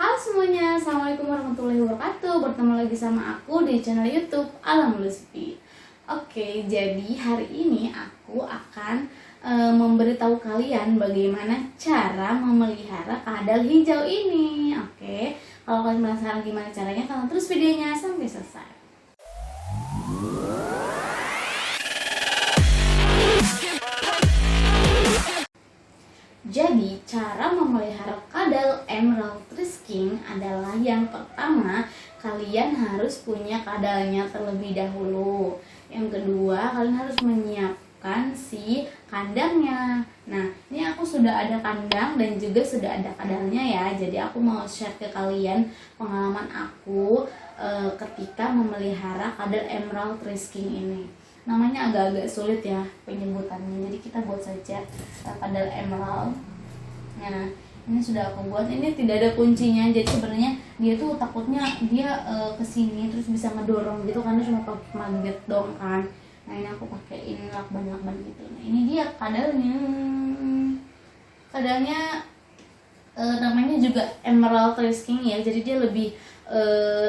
Halo semuanya, Assalamualaikum warahmatullahi wabarakatuh. Bertemu lagi sama aku di channel youtube Alam Lesbi Oke, jadi hari ini aku akan e, memberitahu kalian bagaimana cara memelihara kadal hijau ini. Oke, kalau kalian penasaran gimana caranya, kalian terus videonya sampai selesai harus punya kadalnya terlebih dahulu. Yang kedua, kalian harus menyiapkan si kandangnya. Nah, ini aku sudah ada kandang dan juga sudah ada kadalnya ya. Jadi aku mau share ke kalian pengalaman aku e, ketika memelihara kadal emerald trisking ini namanya agak-agak sulit ya penyebutannya jadi kita buat saja kadal emerald nah ini sudah aku buat ini tidak ada kuncinya jadi sebenarnya dia tuh takutnya dia uh, ke sini terus bisa ngedorong gitu karena cuma pakai magnet dong kan. Nah ini aku pakai ini lakban-lakban gitu. Nah ini dia kadalnya kadalnya uh, namanya juga emerald trisking ya. Jadi dia lebih e,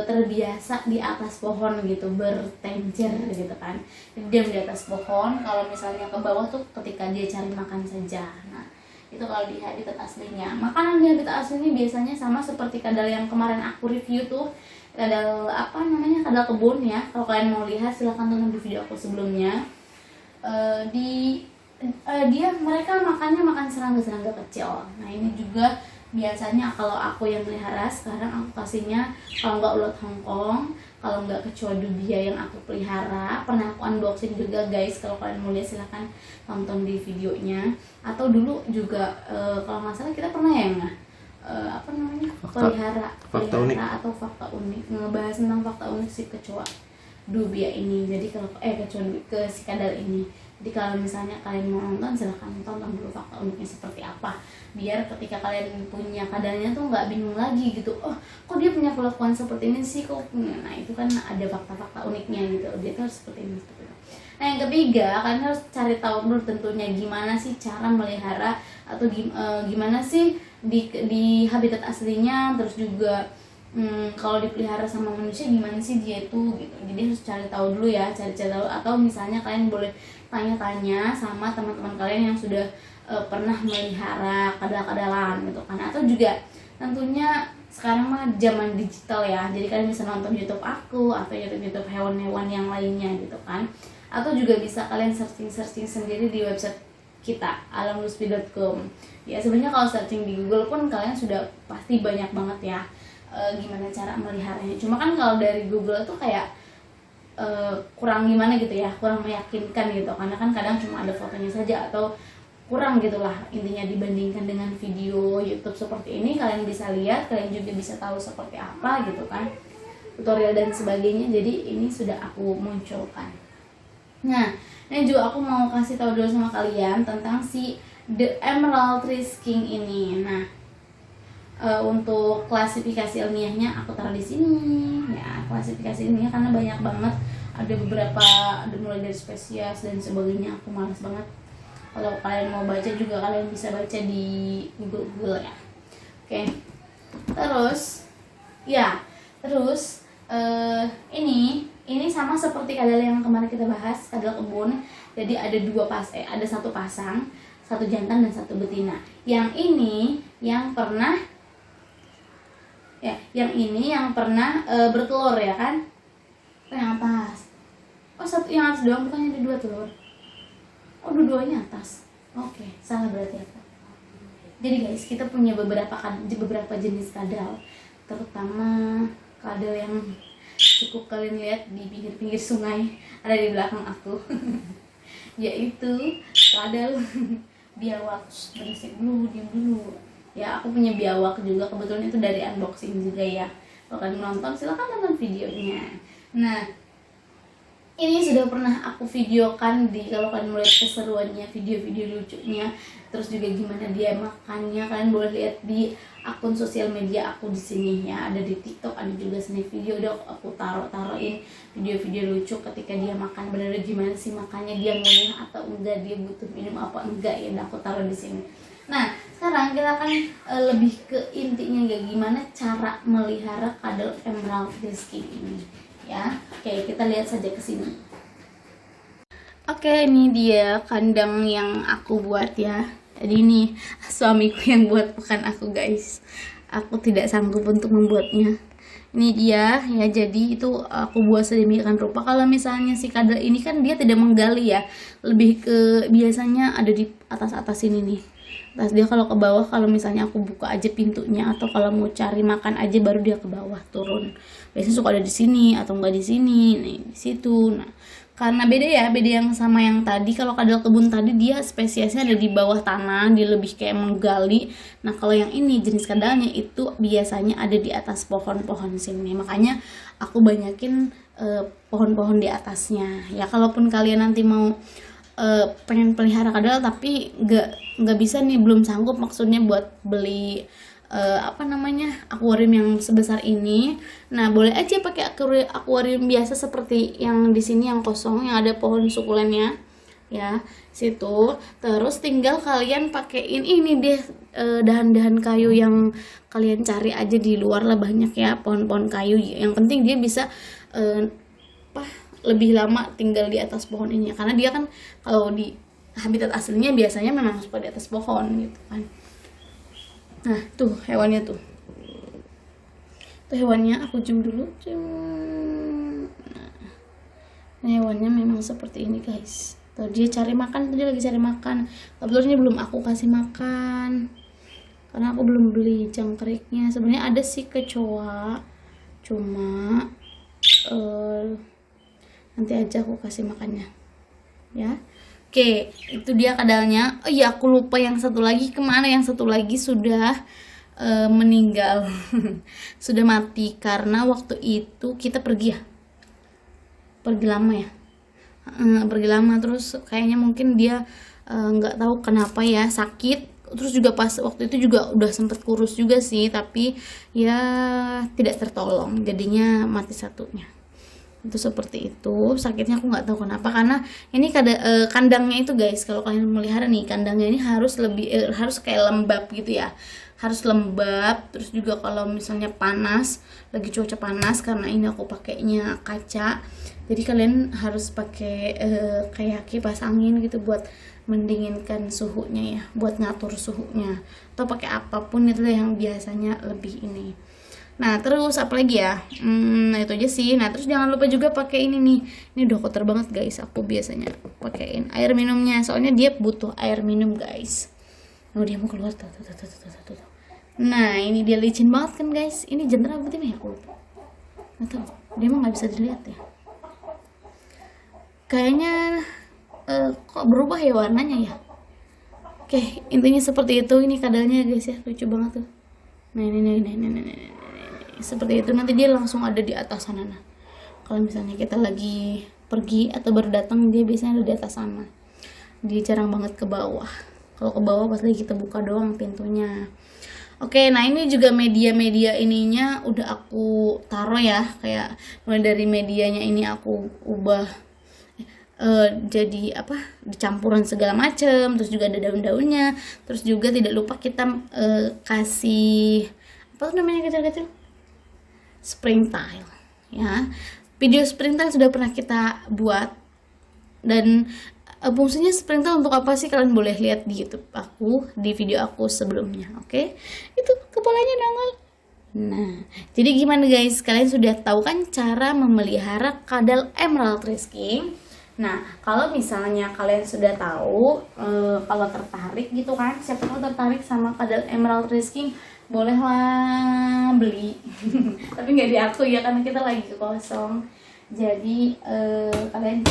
terbiasa di atas pohon gitu bertenjer gitu kan. Dia di atas pohon kalau misalnya ke bawah tuh ketika dia cari makan saja. Nah itu kalau di habitat aslinya. Makanan di habitat asli ini biasanya sama seperti kadal yang kemarin aku review tuh. Kadal apa namanya kadal kebun ya. Kalau kalian mau lihat silahkan tonton di video aku sebelumnya. E, di e, dia mereka makannya makan serangga-serangga kecil. Nah ini juga biasanya kalau aku yang pelihara sekarang aku kasihnya kalau nggak ulat hongkong kalau nggak kecoa dubia yang aku pelihara pernah aku unboxing juga guys. Kalau kalian mau lihat silahkan tonton di videonya. Atau dulu juga e, kalau nggak salah kita pernah ya nggak e, apa namanya? Fakta, pelihara fakta pelihara unik. atau fakta unik. Ngebahas tentang fakta unik si kecoa. Dubia ini. Jadi kalau eh kecoa ke si kadal ini jadi kalau misalnya kalian mau nonton silahkan tonton dulu fakta uniknya seperti apa. Biar ketika kalian punya kadalnya tuh nggak bingung lagi gitu. Oh kok dia punya kelakuan seperti ini sih? Kok nah itu kan ada fakta-fakta uniknya gitu. Dia tuh seperti ini seperti itu nah yang ketiga kalian harus cari tahu dulu tentunya gimana sih cara melihara atau eh, gimana sih di di habitat aslinya terus juga hmm, kalau dipelihara sama manusia gimana sih dia itu gitu. Jadi harus cari tahu dulu ya cari cari tahu. Atau misalnya kalian boleh tanya-tanya sama teman-teman kalian yang sudah uh, pernah melihara kadal-kadalan gitu kan. Atau juga tentunya sekarang mah zaman digital ya. Jadi kalian bisa nonton YouTube aku atau YouTube YouTube hewan-hewan yang lainnya gitu kan. Atau juga bisa kalian searching-searching sendiri di website kita alamluspi.com ya sebenarnya kalau searching di Google pun kalian sudah pasti banyak banget ya e, gimana cara meliharanya cuma kan kalau dari Google tuh kayak e, kurang gimana gitu ya kurang meyakinkan gitu. Karena kan kadang cuma ada fotonya saja atau kurang gitulah intinya dibandingkan dengan video YouTube seperti ini. Kalian bisa lihat kalian juga bisa tahu seperti apa gitu kan tutorial dan sebagainya. Jadi ini sudah aku munculkan. Nah ini juga aku mau kasih tahu dulu sama kalian tentang si The Emerald Tree King ini. Nah e, untuk klasifikasi ilmiahnya aku taruh di sini. Ya klasifikasi ilmiah karena banyak banget. Ada beberapa ada mulai dari spesies dan sebagainya. Aku malas banget. Kalau kalian mau baca juga kalian bisa baca di Google Google ya. Oke. Terus ya terus uh, ini ini sama seperti kadal yang kemarin kita bahas kadal kebun. Jadi ada dua pas eh ada satu pasang satu jantan dan satu betina. Yang ini yang pernah ya yang ini yang pernah uh, bertelur ya kan? Oh, yang atas. Oh satu yang atas doang bukannya ada dua telur? Oh dua-duanya atas. Oke salah berarti apa? Jadi guys kita punya beberapa beberapa jenis kadal. Terutama kadal yang cukup kalian lihat di pinggir-pinggir sungai ada di belakang aku. Yaitu kadal biawak. Berisik dulu diam dulu ya aku punya biawak juga. Kebetulan itu dari unboxing juga ya. Kalau kalian nonton silahkan nonton videonya. Nah ini sudah pernah aku videokan di kalau kalian melihat keseruannya video-video lucunya terus juga gimana dia makannya kalian boleh lihat di akun sosial media aku di sini ya. Ada di TikTok ada juga sini video udah aku taruh taruhin video-video lucu ketika dia makan. Benar gimana sih makannya? Dia ngunyah atau enggak? Dia butuh minum apa enggak? Ya udah aku taruh di sini. Nah sekarang kita akan uh, lebih ke intinya ya gimana cara melihara kadal emerald skin ini ya. Oke kita lihat saja ke sini. Oke ini dia kandang yang aku buat ya. Jadi ini suamiku yang buat bukan aku guys. Aku tidak sanggup untuk membuatnya ini dia ya. Jadi itu aku buat sedemikian rupa. Kalau misalnya si kadal ini kan dia tidak menggali ya. Lebih ke biasanya ada di atas atas ini nih. Atas dia kalau ke bawah kalau misalnya aku buka aja pintunya atau kalau mau cari makan aja baru dia ke bawah turun. Biasanya suka ada di sini atau enggak di sini nih di situ. Nah karena beda ya beda yang sama yang tadi. Kalau kadal kebun tadi dia spesiesnya ada di bawah tanah dia lebih kayak menggali. Nah kalau yang ini jenis kadalnya itu biasanya ada di atas pohon-pohon sini. Makanya aku banyakin eh, pohon-pohon di atasnya. Ya kalaupun kalian nanti mau uh, pengen pelihara kadal tapi nggak nggak bisa nih belum sanggup maksudnya buat beli uh, apa namanya akuarium yang sebesar ini. Nah boleh aja pakai akuarium biasa seperti yang di sini yang kosong yang ada pohon sukulennya ya situ. Terus tinggal kalian pakaiin ini deh uh, dahan-dahan kayu yang kalian cari aja di luar lah banyak ya pohon-pohon kayu. Yang penting dia bisa uh, apa lebih lama tinggal di atas pohon ini karena dia kan kalau di habitat aslinya biasanya memang suka di atas pohon gitu kan nah tuh hewannya tuh. Tuh hewannya aku zoom dulu zoom nah hewannya memang seperti ini guys. Tuh dia cari makan dia lagi cari makan. Kebetulan belum aku kasih makan. Karena aku belum beli jangkriknya. Sebenarnya ada sih kecoa cuma uh, nanti aja aku kasih makannya ya Oke, itu dia kadalnya. Oh iya, aku lupa yang satu lagi. Ke mana? Yang satu lagi? Sudah uh, meninggal, sudah mati. Karena waktu itu kita pergi ya, pergi lama ya, uh, pergi lama. Terus kayaknya mungkin dia eh, nggak uh, tahu kenapa ya sakit. Terus juga pas waktu itu juga udah sempet kurus juga sih, tapi ya tidak tertolong, jadinya mati satunya itu seperti itu. Sakitnya aku nggak tahu kenapa. Karena ini kada, e, kandangnya itu guys kalau kalian melihara nih kandangnya ini harus lebih e, harus kayak lembab gitu ya. Harus lembab. Terus juga kalau misalnya panas lagi cuaca panas karena ini aku pakainya kaca. Jadi kalian harus pakai e, kayak kipas angin gitu buat mendinginkan suhunya ya. Buat ngatur suhunya. Atau pakai apa pun itu yang biasanya lebih ini Nah terus apa lagi ya? Hmm, itu aja sih. Nah terus jangan lupa juga pakai ini nih. Ini udah kotor banget guys. Aku biasanya pakaiin air minumnya. Soalnya dia butuh air minum guys. Oh dia mau keluar tuh tuh tuh tuh tuh tuh. Nah ini dia licin banget kan guys. Ini jenderal apa ya aku lupa. Nggak tahu. Dia mah nggak bisa dilihat ya. Kayaknya uh, kok berubah ya warnanya ya. Oke intinya seperti itu. Ini kadalnya guys ya lucu banget tuh. Nah ini ini ini ini ini. Seperti itu. Nanti dia langsung ada di atas sana. Nah kalau misalnya kita lagi pergi atau berdatang dia biasanya ada di atas sana. Dia jarang banget ke bawah. Kalau ke bawah pas lagi kita buka doang pintunya. Oke, nah ini juga media-media ininya udah aku taruh ya, kayak mulai dari medianya ini aku ubah uh, jadi apa dicampuran segala macam, terus juga ada daun-daunnya, terus juga tidak lupa kita uh, kasih apa namanya kecil-kecil spring tile ya. Video spring tile sudah pernah kita buat. Dan uh, fungsinya spring tile untuk apa sih? Kalian boleh lihat di YouTube aku di video aku sebelumnya oke? Okay? itu kepalanya nongol nah jadi gimana guys? Kalian sudah tahu kan cara memelihara kadal emerald risking Nah, kalau misalnya kalian sudah tahu, e, kalau tertarik gitu kan, siapa tahu tertarik sama kadal emerald risking, bolehlah beli. Tapi nggak di aku ya karena kita lagi kosong. Jadi eh, kalian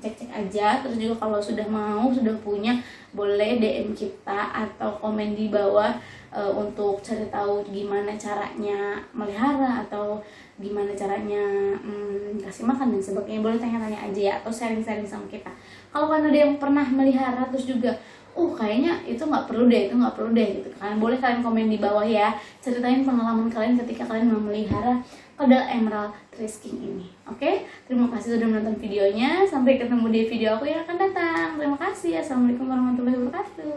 cek-cek aja. Terus juga kalau sudah mau sudah punya boleh DM kita atau komen di bawah e, untuk cari tahu gimana caranya melihara atau gimana caranya hmm, kasih makan dan sebagainya. Boleh tanya-tanya aja ya atau sharing-sharing sama kita. Kalau kalian ada yang pernah melihara terus juga uh kayaknya itu nggak perlu deh itu nggak perlu deh gitu. Kan boleh kalian komen di bawah ya ceritain pengalaman kalian ketika kalian memelihara kodal emerald trisking ini. Oke? Okay? terima kasih sudah menonton videonya. Sampai ketemu di video aku yang akan datang. Terima kasih. Assalamualaikum warahmatullahi wabarakatuh